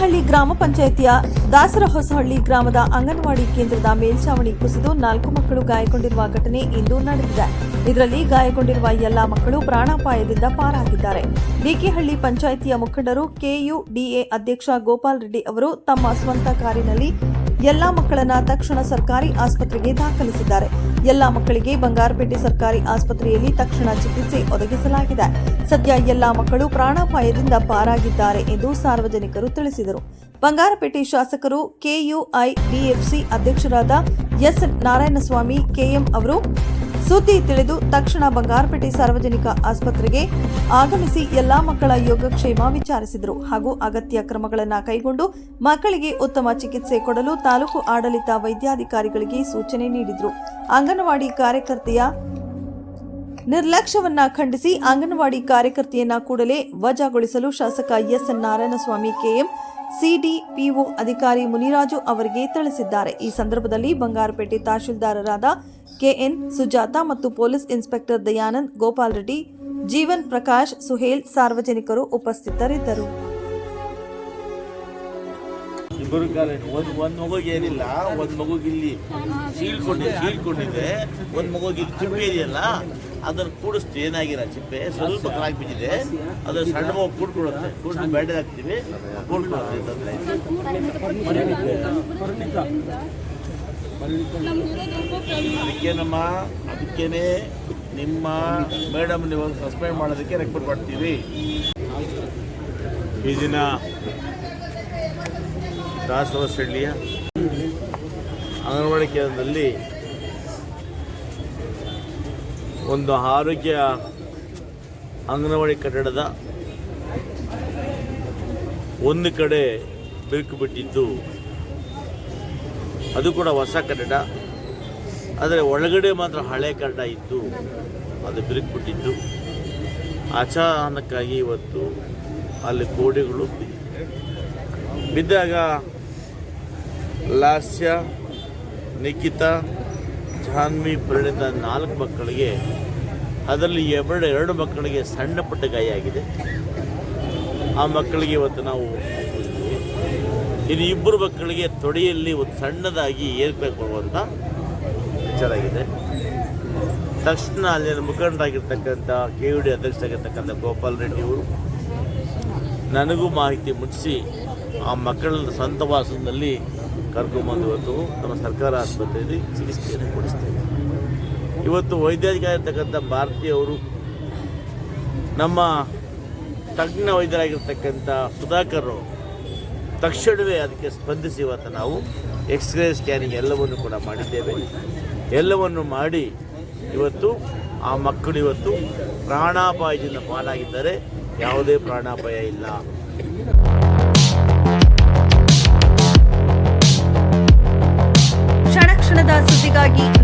ಪಂಚಾಯಿತಿಯ ದಾಸರಹೊಸಹಳ್ಳಿ ಗ್ರಾಮದ ಅಂಗನವಾಡಿ ಕೇಂದ್ರದ ಮೇಲ್ಛಾವಣಿ ಕುಸಿದು ನಾಲ್ಕು ಮಕ್ಕಳು ಗಾಯಗೊಂಡಿರುವ ಘಟನೆ ಇಂದು ನಡೆದಿದೆ. ಇದರಲ್ಲಿ ಗಾಯಗೊಂಡಿರುವ ಎಲ್ಲಾ ಮಕ್ಕಳು ಪ್ರಾಣಾಪಾಯದಿಂದ ಪಾರಾಗಿದ್ದಾರೆ. ಡಿಕೆಹಳ್ಳಿ ಪಂಚಾಯಿತಿಯ ಮುಖಂಡರು ಕೆಯುಡಿಎ ಅಧ್ಯಕ್ಷ ಗೋಪಾಲ್ ರೆಡ್ಡಿ ಅವರು ತಮ್ಮ ಸ್ವಂತ ಕಾರಿನಲ್ಲಿ ಎಲ್ಲಾ ಮಕ್ಕಳನ್ನ ತಕ್ಷಣ ಸರ್ಕಾರಿ ಆಸ್ಪತ್ರೆಗೆ ದಾಖಲಿಸಿದ್ದಾರೆ. ಎಲ್ಲಾ ಮಕ್ಕಳಿಗೆ ಬಂಗಾರಪೇಟೆ ಸರ್ಕಾರಿ ಆಸ್ಪತ್ರೆಯಲ್ಲಿ ತಕ್ಷಣ ಚಿಕಿತ್ಸೆ ಒದಗಿಸಲಾಗಿದೆ. ಸದ್ಯ ಎಲ್ಲಾ ಮಕ್ಕಳು ಪ್ರಾಣಾಪಾಯದಿಂದ ಪಾರಾಗಿದ್ದಾರೆ ಎಂದು ಸಾರ್ವಜನಿಕರು ತಿಳಿಸಿದರು. ಬಂಗಾರಪೇಟೆ ಶಾಸಕರು ಕೆಯುಐಡಿಎಫ್ಸಿ ಅಧ್ಯಕ್ಷರಾದ ಎಸ್ ನಾರಾಯಣಸ್ವಾಮಿ, ಕೆಎಂ ಅವರು ಸುದ್ದಿ ತಿಳಿದು ತಕ್ಷಣ ಬಂಗಾರಪೇಟೆ ಸಾರ್ವಜನಿಕ ಆಸ್ಪತ್ರೆಗೆ ಆಗಮಿಸಿ ಎಲ್ಲಾ ಮಕ್ಕಳ ಯೋಗಕ್ಷೇಮ ವಿಚಾರಿಸಿದರು ಹಾಗೂ ಅಗತ್ಯ ಕ್ರಮಗಳನ್ನು ಕೈಗೊಂಡು ಮಕ್ಕಳಿಗೆ ಉತ್ತಮ ಚಿಕಿತ್ಸೆ ಕೊಡಲು ತಾಲೂಕು ಆಡಳಿತ ವೈದ್ಯಾಧಿಕಾರಿಗಳಿಗೆ ಸೂಚನೆ ನೀಡಿದರು. ಅಂಗನವಾಡಿ ಕಾರ್ಯಕರ್ತೆಯ ನಿರ್ಲಕ್ಷ್ಯವನ್ನ ಖಂಡಿಸಿ ಅಂಗನವಾಡಿ ಕಾರ್ಯಕರ್ತೆಯನ್ನ ಕೂಡಲೇ ವಜಾಗೊಳಿಸಲು ಶಾಸಕ ಎಸ್ ನಾರಾಯಣಸ್ವಾಮಿ ಕೆಎಂ ಸಿಡಿಪಿಒ ಅಧಿಕಾರಿ ಮುನಿರಾಜು ಅವರಿಗೆ ತಿಳಿಸಿದ್ದಾರೆ. ಈ ಸಂದರ್ಭದಲ್ಲಿ ಬಂಗಾರಪೇಟೆ ತಹಶೀಲ್ದಾರರಾದ ಕೆಎನ್ ಸುಜಾತ ಮತ್ತು ಪೊಲೀಸ್ ಇನ್ಸ್ಪೆಕ್ಟರ್ ದಯಾನಂದ್, ಗೋಪಾಲ್ ರೆಡ್ಡಿ, ಜೀವನ್ ಪ್ರಕಾಶ್, ಸುಹೇಲ್ ಸಾರ್ವಜನಿಕರು ಉಪಸ್ಥಿತರಿದ್ದರು. ಇಬ್ಬರು ಒಂದು ಒಂದು ಇಲ್ಲಿ ಇಲ್ಲಿ ಇದೆಯಲ್ಲ ಅದನ್ನು ಕೂಡಿಸ್ತು ಏನಾಗಿರ ಚಿಪ್ಪೆ. ಸ್ವಲ್ಪ ಕಲಾಗಿ ಬಿದ್ದಿದೆ. ಅದನ್ನು ಸಣ್ಣ ಮಗು ಕೂಡ್ಕೊಡುತ್ತೆ ಕೂಡಿಸಿ ಬ್ಯಾಂಡೇಜ್ ಹಾಕ್ತೀವಿ. ಕೂಡ್ಕೊಡುತ್ತೆ ನಮ್ಮ ಅದಕ್ಕೇನಮ್ಮ ಅದಕ್ಕೇನೆ ನಿಮ್ಮ ಮೇಡಮ್ ನೀವು ಸಸ್ಪೆಂಡ್ ಮಾಡೋದಕ್ಕೆ ರೆಕಾರ್ಡ್ ಮಾಡ್ತೀವಿ. ಈ ದಿನ ದಾಸವಸಳ್ಳಿಯ ಅಂಗನವಾಡಿ ಕೇಂದ್ರದಲ್ಲಿ ಒಂದು ಆರೋಗ್ಯ ಅಂಗನವಾಡಿ ಕಟ್ಟಡದ ಒಂದು ಕಡೆ ಬಿರುಕು ಬಿಟ್ಟಿದ್ದು, ಅದು ಕೂಡ ಹೊಸ ಕಟ್ಟಡ. ಆದರೆ ಒಳಗಡೆ ಮಾತ್ರ ಹಳೆ ಕಟ್ಟಡ ಇದ್ದು, ಅದು ಬಿರುಕು ಬಿಟ್ಟಿದ್ದು. ಅಚಾನಕ್ಕಾಗಿ ಇವತ್ತು ಅಲ್ಲಿ ಕೋಡಿಗಳು ಬಿದ್ದಾಗ ಲಾಸ್ಯ, ನಿಖಿತಾ ಜಾನ್ವಿ ಪರಿಣಿತ ನಾಲ್ಕು ಮಕ್ಕಳಿಗೆ, ಅದರಲ್ಲಿ ಎರಡು ಎರಡು ಮಕ್ಕಳಿಗೆ ಸಣ್ಣ ಪುಟ್ಟ ಗಾಯ ಆಗಿದೆ ಆ ಮಕ್ಕಳಿಗೆ ಇವತ್ತು ನಾವು. ಇನ್ನು ಇಬ್ಬರು ಮಕ್ಕಳಿಗೆ ತೊಡೆಯಲ್ಲಿ ಒಂದು ಸಣ್ಣದಾಗಿ ಏರ್ಪೇರ್ ಕೊಡುವಂಥ ಚೆನ್ನಾಗಿದೆ ತಕ್ಷಣ ಅಲ್ಲಿನ ಮುಖಂಡರಾಗಿರ್ತಕ್ಕಂಥ ಕೆ ಯು ಡಿ ಅಧ್ಯಕ್ಷರಾಗಿರ್ತಕ್ಕಂಥ ಗೋಪಾಲ್ ರೆಡ್ಡಿ ಅವರು ನನಗೂ ಮಾಹಿತಿ ಮುಟ್ಟಿಸಿ ಆ ಮಕ್ಕಳ ಸ್ವಂತ ವಾಸದಲ್ಲಿ ಕರ್ಕೊಂಬಂದು ಇವತ್ತು ನಮ್ಮ ಸರ್ಕಾರ ಆಸ್ಪತ್ರೆಯಲ್ಲಿ ಚಿಕಿತ್ಸೆಯನ್ನು ಕೊಡಿಸ್ತೇವೆ ಇವತ್ತು ವೈದ್ಯಾಧಿಕಾರಿರ್ತಕ್ಕಂಥ ಭಾರತೀಯವರು ನಮ್ಮ ತಜ್ಞ ವೈದ್ಯರಾಗಿರ್ತಕ್ಕಂಥ ಸುಧಾಕರ್ ತಕ್ಷಣವೇ ಅದಕ್ಕೆ ಸ್ಪಂದಿಸಿ ಇವತ್ತು ನಾವು ಎಕ್ಸ್ರೇ ಸ್ಕ್ಯಾನಿಂಗ್ ಎಲ್ಲವನ್ನು ಕೂಡ ಮಾಡಿದ್ದೇವೆ. ಎಲ್ಲವನ್ನು ಮಾಡಿ ಇವತ್ತು ಆ ಮಕ್ಕಳು ಇವತ್ತು ಪ್ರಾಣಾಪಾಯದಿಂದ ಪಾಲಾಗಿದ್ದಾರೆ. ಯಾವುದೇ ಪ್ರಾಣಾಪಾಯ ಇಲ್ಲ. ಇದಕ್ಕಾಗಿ